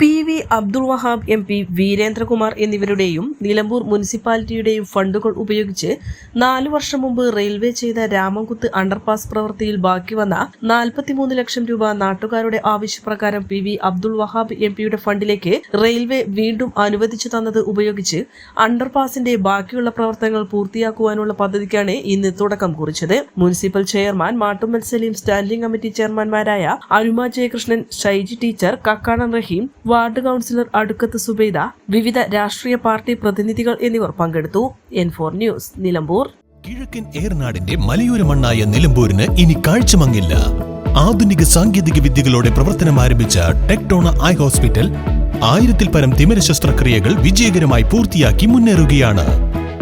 P V Abdul Wahab M P Veerendrakumar എന്നിവരുടെയും Nilambur മുനിസിപ്പാലിറ്റിയുടെയും ഫണ്ടുകൾ ഉപയോഗിച്ച് നാലു വർഷം മുമ്പ് റെയിൽവേ ചെയ്ത രാമംകുത്ത് അണ്ടർപാസ് പ്രവൃത്തിയിൽ ബാക്കി വന്ന നാൽപ്പത്തിമൂന്ന് ലക്ഷം രൂപ നാട്ടുകാരുടെ ആവശ്യപ്രകാരം P V Abdul Wahab M പിയുടെ ഫണ്ടിലേക്ക് റെയിൽവേ വീണ്ടും അനുവദിച്ചു തന്നത് ഉപയോഗിച്ച് അണ്ടർപാസിന്റെ ബാക്കിയുള്ള പ്രവർത്തനങ്ങൾ പൂർത്തിയാക്കുവാനുള്ള പദ്ധതിക്കാണ് ഇന്ന് തുടക്കം കുറിച്ചത്. Municipal chairman Mattummal Saleem standing committee ചെയർമാൻമാരായ Aruma Jayakrishnan Shaiji teacher Kakkadan Raheem ward councillor Adukkath Subaida വിവിധ രാഷ്ട്രീയ പാർട്ടി പ്രതിനിധികൾ എന്നിവർ പങ്കെടുത്തു. N four news Nilambur. കിഴക്കൻ ഏറനാടിന്റെ മലയോര മണ്ണായ നിലമ്പൂരിന് ഇനി കാഴ്ചമങ്ങില്ല. ആധുനിക സാങ്കേതിക വിദ്യകളോടെ പ്രവർത്തനം ആരംഭിച്ച ടെക്ടോണ ഐ ഹോസ്പിറ്റൽ ആയിരത്തിൽ പരം തിമിര ശസ്ത്രക്രിയകൾ വിജയകരമായി പൂർത്തിയാക്കി മുന്നേറുകയാണ്.